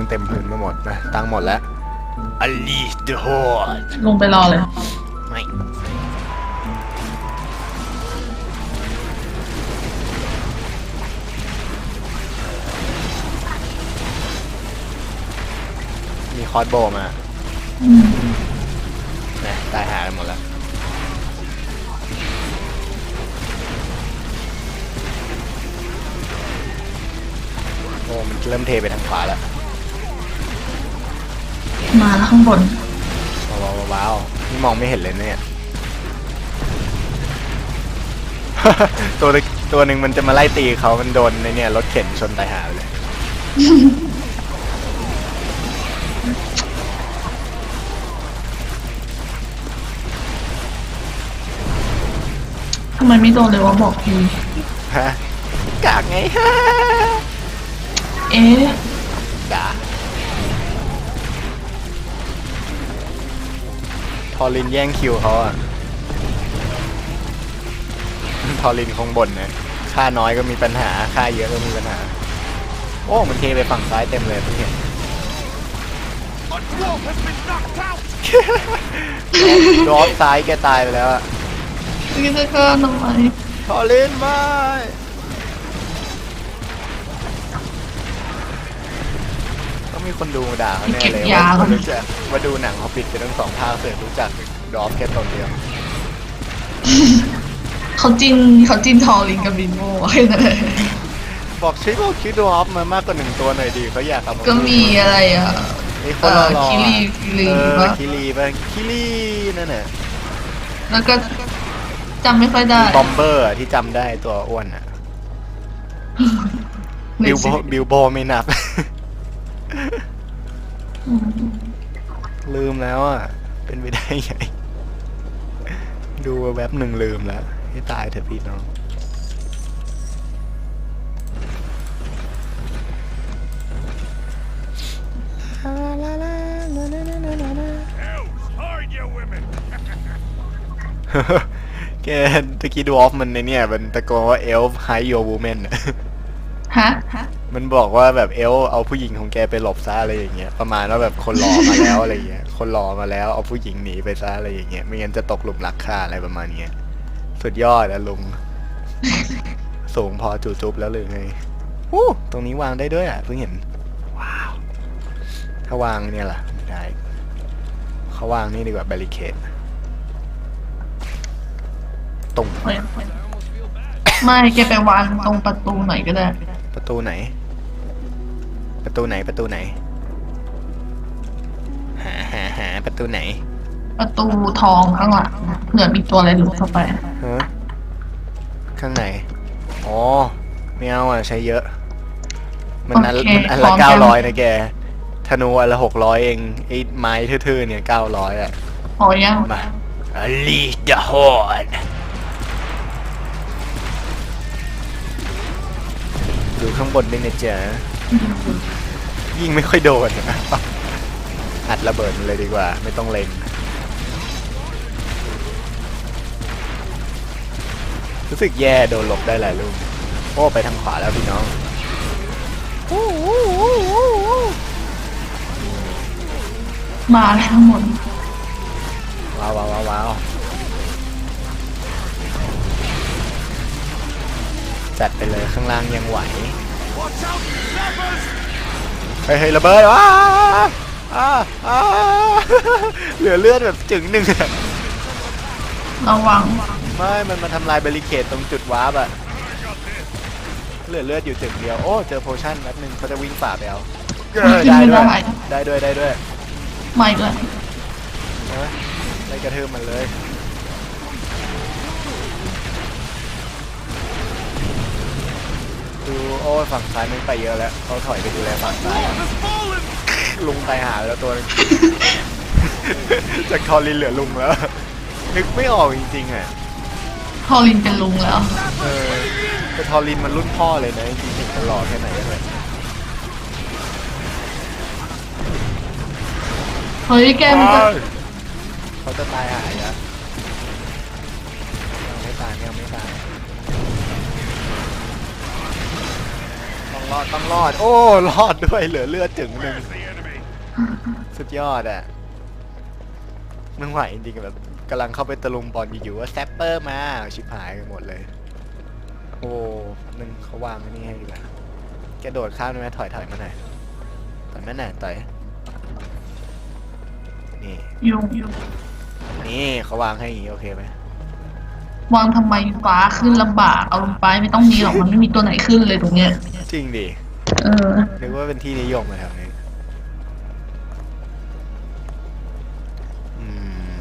ยังเต็มพื้นไม่หมดนะตั้งหมดแล้ว Unleash the Horde ลงไปรอเลย ไม่มีคอร์สโบว์มาอืมนะตายหากันหมดแล้ว โอ้มันเริ่มเทไปทางขวาแล้ว มาแล้วข้างบน ว้าวว้าวว้าวนี่มองไม่เห็นเลยนะเนี่ย ตัวเล็กตัวหนึ่งมันจะมาไล่ตีเขามันโดนในเนี่ยรถเข็นชนตายหาไปเลย ทำไมไม่โดนเลยวะบอกที ฮะกากไง เอ๊ะ อรินแย่งคิวเขาอะทอรินคงบ่นนะค่าน้อยก็มีปัญหา ค่าเยอะก็มีปัญหา โอ้ มันเทไปฝั่งซ้ายเต็มเลยเพิ่งเห็นดรอปซ้ายแกตายไปแล้วอะนี่จะก็ทำไมทอรินไม่ ต้องมีคนดูมาด่าเขาแน่เลยว่าคนรู้จักว่าดูหนังเขาปิดไปทั้งสองภาคเสือกรู้จักดรอปแค่ตนเดียวเขาจินเขาจินทอลิงกับบินโม่แค่นั้นเลยบอกชิบอกคิดดรอปมามากกว่าหนึ่งตัวหน่อยดีเขาอยากทำก็มีอะไรอะไอ้คนรอรอคิรีคิรีเออปะคิรีป่ะคิรีนั่นน่ะแล้วก็จำไม่ค่อยได้บอมเบอร์ที่จำได้ตัวอ้วนอะในบิลโบชีวิตบิลโบไม่นับอืม ลืมแล้วอะ เป็นไปได้ไง ดูแวบหนึ่งลืมแล้วให้ตายเถอะพี่น้องแกตะกี้ดูออฟมันในเนี่ย มันตะโกนว่าเอลฟ์ไฮโยวูแมนฮะ มันบอกว่าแบบเอลเอาผู้หญิงของแกไปหลบซะอะไรอย่างเงี้ยประมาณว่าแบบคนรอมาแล้วอะไรอย่างเงี้ยคนรอมาแล้วเอาผู้หญิงหนีไปซะอะไรอย่างเงี้ยไม่งั้นจะตกหลุมรักค่าอะไรประมาณเนี้ยสุดยอดอะลุงสูงพอจูจุบแล้วหรือไงอู้ตรงนี้วางได้ด้วยอะเพิ่งเห็น ว้าว ถ้าวางเนี่ยล่ะไม่ได้เขาวางนี่ดีกว่าบ a ริเคดตรงไม่ไม่แกไปวางตรงประตูไหนก็ได้ ประตูไหน ประตูไหนประตูไหน หาหาหาประตูไหนประตูทองข้างหลังเผื่อมีตัวอะไรหลุดเข้าไป ฮะข้างในอ๋อไม่เอาอะใช้เยอะ มันอันโอเคมันอันพร้ละอมเก้ากันร้อยนะแก ธนูอันละหกร้อยเองไอ้ไม้ทื่อๆเนี่ยเก้าร้อยอะ พอยังมา Unleash the Horde ดู ข้างบนด้วยนะจ๊ะยิงไม่ค่อยโดนนะอัดระเบิดมันเลยดีกว่า ไม่ต้องเล็งรู้สึกแย่โดนหลบได้หลายลูกโอ้ไปทางขวาแล้วพี่น้องมาแล้วทั้งหมดว้าวว้าวว้าว จัดไปเลยข้างล่างยังไหวเฮ้ยเฮ้ยระเบิดว้าอ้าอ้าเหลือเลือดแบบจึงหนึ่งอะระวังไม่ มันมาทำลายเบริเคดตรงจุดวาร์ปอะเหลือเลือดอยู่จึงเดียว โอ้ เจอโพชั่นแป๊บนึงเขาจะวิ่งฝ่าไปเอาเออได้ด้วยได้ด้วยได้ด้วยไม่เลยเออไล่กระทืบมันเลย โอ้ยฝั่งซ้ายมันไปเยอะแล้วเขาถอยไปดูแลฝั่งซ้ายแล้วลุงตายหาไปแล้วตัวหนึงจากทอรินเหลือลุงแล้ว นึกไม่ออกจริงๆอะพอลินเป็นลุงแล้ว เออแต่ทอรินมันรุ่นพ่อเลยนะจริงๆเด็กจะหล่อแค่ไหนกันเลยเฮ้ยแกมันจะเขาจะตายหายอะยังไม่ตายยังไม่ตาย ดต้องรอด โอ้รอดด้วยเหลือเลือดถึงหนึ่งสุดยอดอะมึงไหวจริงๆแบบกำลังเข้าไปตะลุมบอลอยู่ๆว่าแซปเปอร์มาชิบหายกันหมดเลย โอ้นึงเขาวางไว้นี่ให้ดีกว่าแกโดดข้ามได้ไหมถอยถอยมาหน่อยถอยมาหน่อยต่อยนี่ยุงยุงนี่เขาวางให้อย่างงี้โอเคไหม วางทำไมฟ้าขึ้นลำบากเอาลงไปไม่ต้องมีหรอกมันไม่มีตัวไหนขึ้นเลยตรงเนี้ย จริงดิเออ นึกว่าเป็นที่นิยมมาแถวนี้อืม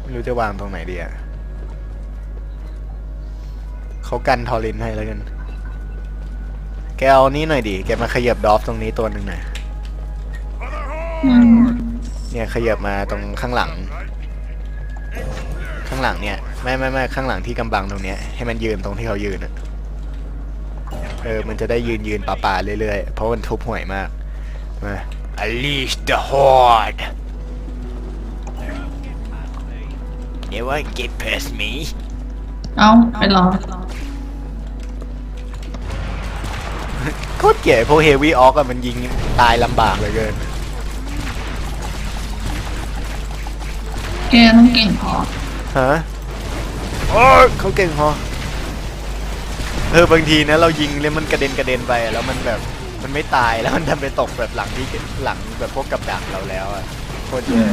ไม่รู้จะวางตรงไหนดีอะเขากันทอรินให้แล้วกัน แกเอานี้หน่อยดิ แกมาขยับดอฟตรงนี้ตัวหนึ่งหน่อย อืมเนี่ยขยับมาตรงข้างหลัง ข้างหลังเนี่ยไม่ไม่ไม่ข้างหลังที่กำบังตรงเนี้ยให้มันยืนตรงที่เขายืนอะเออมันจะได้ยืนยืนป่าป่าๆเรื่อยๆเพราะมันทุบห่วยมากมา Unleash the Horde Never get past me เอาไปรอโคตรเก๋พวกเฮฟวี่ออกอะมันยิงตายลำบากเหลยเกินแกต้องเก่งพอ ฮะโอ้ยเขาเก่งพอเออบางทีนะเรายิงแล้วมันกระเด็นกระเด็นไปอะแล้วมันแบบมันไม่ตายแล้วมันทำไปตกแบบหลังที่หลังแบบพวกกับดักเราแล้วอะโคตรแย่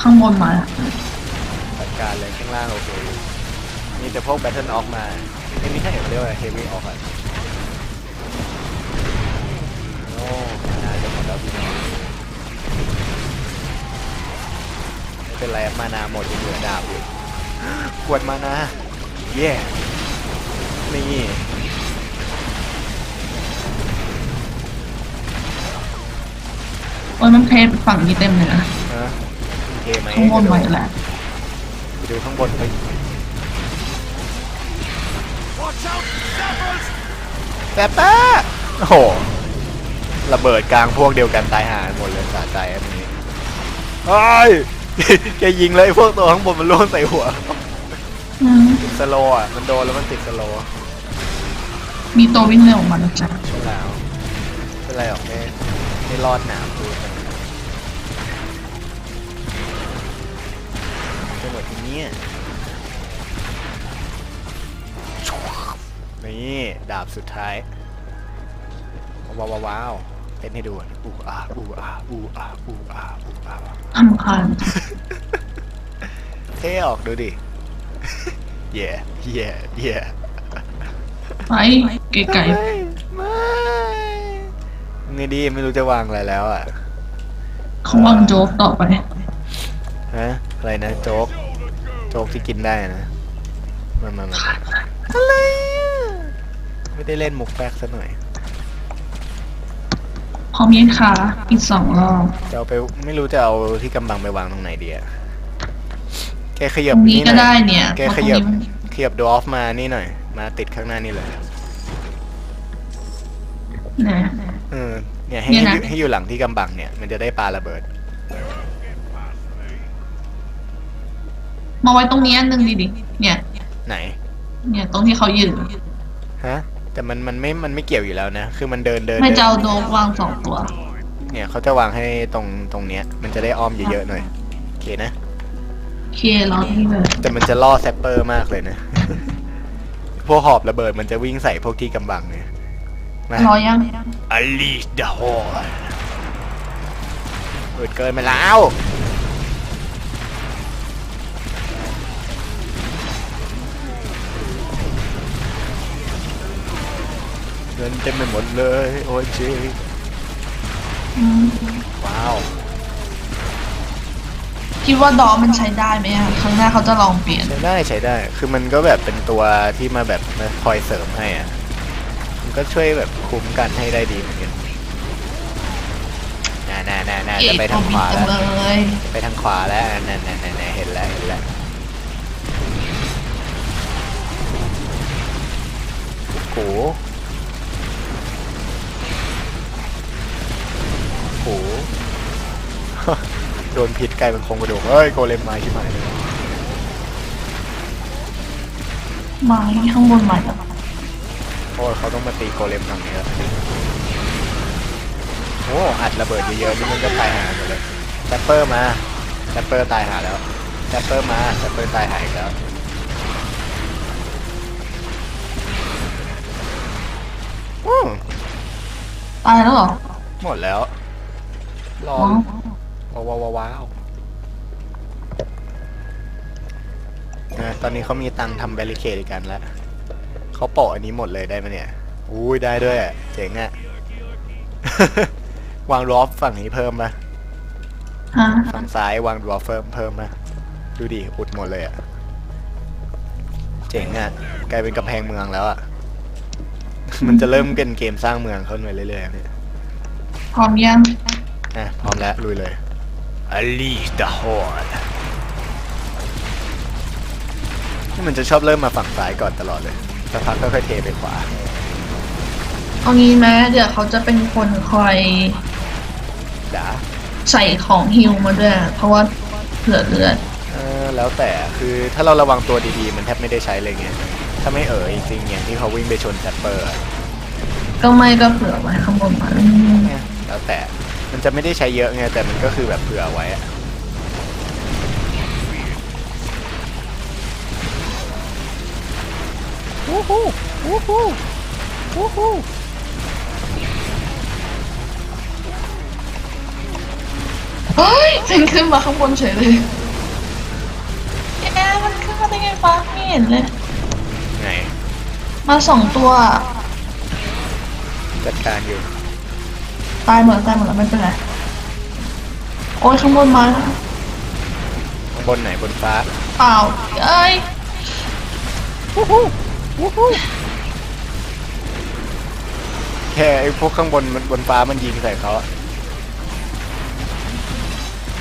ข้างบนมาจัดการเลยข้างล่างโอเคมีแต่พวกแบทเทิลออกมาไม่มีใช่เขาเรียกว่าเฮฟวี่ออกอะโอ้น่าจะหมดแล้วพี่น้อง เป็นไรมานาหมดยังเหลือดาบอยู่กวดมานาเย่นี่โอ้ยมันเพจฝั่งนี้เต็มเลยนะฮะโอเคไหมข้างบนมาอีกแล้วไปดูข้างบนเฮ้ยแปะแปะโอ้โหระเบิดกลางพวกเดียวกันตายหาหมดเลยสะใจอันนี้เฮ้ย แกยิงเลยไอ้พวกตัวข้างบนมันล่วงใส่หัว อืมติดสโลว์อะ มันโดนแล้วมันติดสโลว์มีตัววิ่งเร็วออกมาแล้วจ้ะใช่แล้วเป็นไรหรอกไม่ไม่รอดหนามดูกันจังหวะที่เนี้ยนี่ ดาบสุดท้ายว้าวว้าวว้าว เต้นให้ดูอะอูอาอูอาอูอาอูอาอูอาทำคันเท่ออกดูดิเย่เย่เย่ไปไกลไม่ไม่ไงดีไม่รู้จะวางอะไรแล้วอะๆเขาวางโจ๊กต่อไปฮะอะไรนะโจ๊กโจ๊กที่กินได้นะมามามาอะไรอะไม่ได้เล่นมุกแป๊กซะหน่อย พร้อมยิงขาอีกสองรอบจะเอาไปไม่รู้จะเอาที่กำบังไปวางตรงไหนดีอะแกขยัตบรงนี้นี่ก็หน่ได้อยเนี่ยแกเพราะขตรงยับนี้มันขยับดอฟมานี่หน่อย มาติดข้างหน้านี่เลยเนี่ยเออเนี่ยให้เนี่ยให้นะอยู่ให้อยู่หลังที่กำบังเนี่ย มันจะได้ปาระเบิด มาไว้ตรงนี้อันหนึ่งดิดิเนี่ย ไหน เนี่ยตรงที่เขายืนฮะ แต่มันมันไม่มันไม่เกี่ยวอยู่แล้วนะ คือมันเดินเดินไม่เดินจะเอาโดกวางสองตัวเนี่ยเขาจะวางให้ตรงตรงเนี้ย มันจะได้อ้อมเยอะๆหน่อยโอเคนะเครอที่เลยแต่มันจะล่อแซปเปอร์มากเลยนะ พวกหอบระเบิดมันจะวิ่งใส่พวกที่กำบังเนี่ยมา รอยัง Unleash the Horde เปิดเกินไปแล้ว นเต็มไปหมดเลย โอ้ยจีอืมว้าว คิดว่าดอมันใช้ได้ไหมอะครั้งหน้าเขาจะลองเปลี่ยน ใช้ได้ใช้ได้ คือมันก็แบบเป็นตัวที่มาแบบมาคอยเสริมให้อะ มันก็ช่วยแบบคุ้มกันให้ได้ดีเหมือนกันน่าน่าน่าน่าเกจะตไปคอทามงขบินวาจัแล้งวเลยไปทางขวาแล้วนั่นนั่นนั่นนั่นเห็นแล้วเห็นแล้วโอ้โห โอ้โหโดนพิษกลายเป็นโครงกระดูกเฮ้ยโกเลมมาชิบหายเลยไม้ข้างบนไม้แบบโอ้ยเขาต้องมาตีโกเลมฝั่งนี้แล้วโอ้อัดระเบิดเยอะๆนี่มันก็ตายหาหมดเลยแซปเปอร์มาแซปเปอร์ตายหาแล้วแซปเปอร์มาแซปเปอร์ตายหายแล้วอืมตายแล้วเหรอหมดแล้ว รออ๋อว้าวว้าวว้าวนะตอนนี้เขามีตังค์ทำแบริเคดกันแล้วเขาโปะอันนี้หมดเลยได้ไหมเนี่ยอุ้ยได้ด้วยอะเจ๋งอะ วางรอฟฝั่งนี้เพิ่มปะฮะฝั่งซ้ายวางรอฟเพิ่มเพิ่มปะดูดิอุดหมดเลยอะเจ๋งอะกลายเป็นกำแพงเมืองแล้วอะ มันจะเริ่มเป็นเกมสร้างเมืองเข้าไปเรื่อยๆเนี่ย พร้อมยัง อะพร้อมแล้วลุยเลยอลีดาฮอร์นี่มันจะชอบเริ่มมาฝั่งซ้ายก่อนตลอดเลยสักพักก็ค่อยเทไปขวา เอางี้แม้เดี๋ยวเขาจะเป็นคนคอยด่าใส่ของฮิวมาด้วย เพราะว่าเผื่อเลือดเออแล้วแต่คือถ้าเราระวังตัวดีๆ มันแทบไม่ได้ใช้เลยไงถ้าไม่เอ๋ยจริงๆอย่างที่เขาวิ่งไปชนแซปเปอร์อะก็ไม่ก็เผื่อไว้ข้างบนมาอืมเนี่ยแล้วแต่ มันจะไม่ได้ใช้เยอะไงแต่มันก็คือแบบเผื่อไว้อะวู้ฮู้วู้ฮู้วู้ฮู้เฮ้ยมันขึ้นมาข้างบนเฉยเลยแกมันขึ้นมาได้ไงฟ้าไม่เห็นเลย ไงมาสองตัว จัดการอยู่ ตายหมดแล้วตายหมดแล้วไม่เป็นไรโอ้ยข้างบนมาข้างบนไหนบนฟ้าเปล่าเอ้ยแค่ไอ้พวกข้างบนมันบนฟ้ามันยิงใส่เขาอะ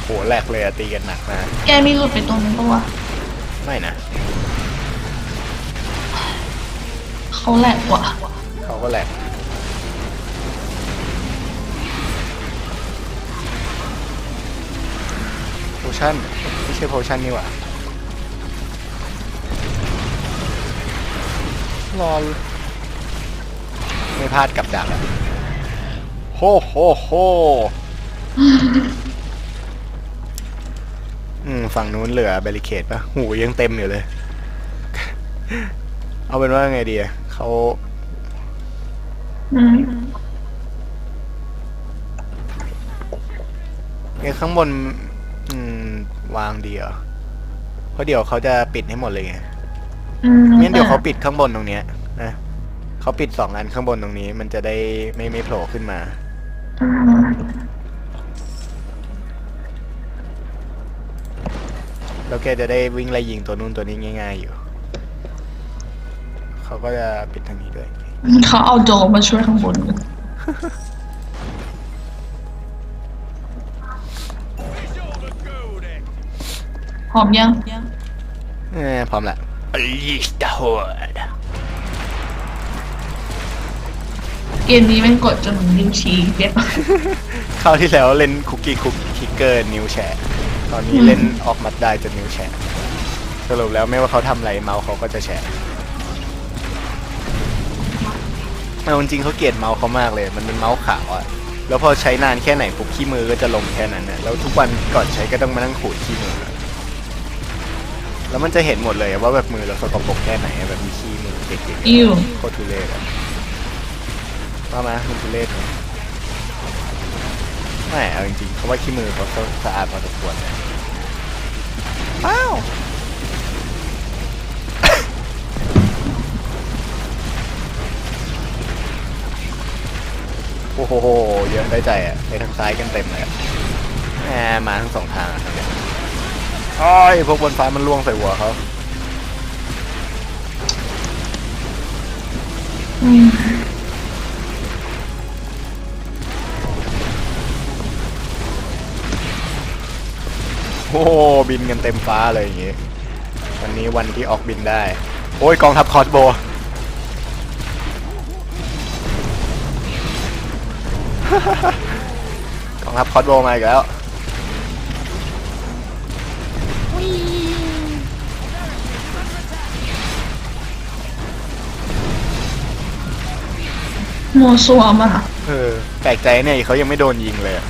โหแหลกเลยอะตีกันหนักมากแกมีหลุดไปตรงนั้นปะวะไม่นะเขาแหลกว่ะเขาก็แหลก ชั่นไม่ใช่โพชั่นนี่หว่ารอไม่พลาดกับดักอะโฮโฮโฮอืมฝั่งนู้นเหลือเบริเคดปะหูยังเต็มอยู่เลย เอาเป็นว่าไงดีอะเขาอืมเนี่ยข้างบน อืม วางดีเหรอเพราะเดี๋ยวเขาจะปิดให้หมดเลยไงอืมงั้นเดี๋ยวเขาปิดข้างบนตรงเนี้ยนะเขาปิดสองอันข้างบนตรงนี้ มันจะได้ไม่ไม่โผล่ขึ้นมา อืมแล้วแกจะได้วิ่งไล่ยิงตัวนู้นตัวนี้ง่าย ๆอยู่ เขาก็จะปิดทางนี้ด้วย เขาเอาโดมมาช่วยข้างบน พร้อมยังเออพร้อมละลิสตาโฮดเกมนี้แม่งกดจนนิ้วชี้เย็บ คราวที่แล้วเล่นคุกกี้คุกคิกเกอร์นิ้วแฉะตอนนี้เล่นออกมัดได้จนนิ้วแฉะสรุปแล้วไม่ว่าเขาทำอะไรเมาส์เขาก็จะแฉะเอาจริงๆเขาเกลียดเมาส์เขามากเลย มันเป็นเมาส์ขาวอะแล้วพอใช้นานแค่ไหนปุ๊บขี้มือก็จะลงแค่นั้นนะแล้วทุกวันก่อนใช้ก็ต้องมานั่งขูดขี้มือ แล้วมันจะเห็นหมดเลยว่าแบบมือเราสกปรกแค่ไหนอะแบบมีขี้มือเด็กๆอิวโคตรทุเรศอะว่ามามันทุเรศไหมไม่เอาจริงๆเขาว่าขี้มือเขาสะอาดพอสมควรนะว้าวโอ้โหเยอะได้ใจอะไปทางซ้ายกันเต็มเลยอะแหมมาทั้งสองทางอะครับเนี่ย โอ้ยพวกบนฟ้ามันล่วงใส่หัวเขาโอ้โหบินกันเต็มฟ้าเลยอย่างงี้ วันนี้วันที่ออกบินได้ โอ้ยกองทัพคอสโบกองทัพคอสโบมาอีกแล้ว มัวซัวมากเออแปลกใจเนี่ยเขายังไม่โดนยิงเลยอะ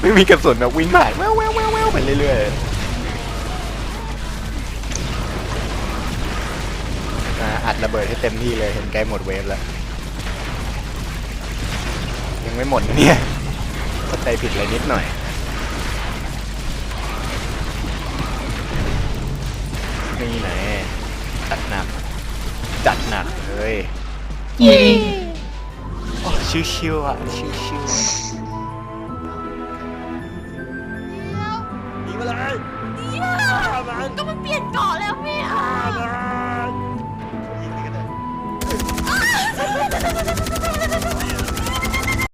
ไม่มีกระสุนแบบวิ่งผ่านแววแววแววแววไปเรื่อยๆอะอัดระเบิดให้เต็มที่เลยเห็นใกล้หมดเวฟแล้ว ยังไม่หมดนะเนี่ยเข้าใจผิดอะไรนิดหน่อย นี่ไหนจัดหนัก จัดหนักเลย ยิงโอ้ชิวๆอะชิวๆอะหนีมาเลยเดี๋ยวก็มันเปลี่ยนเกาะแล้วพี่อะยิงนี่ก็ได้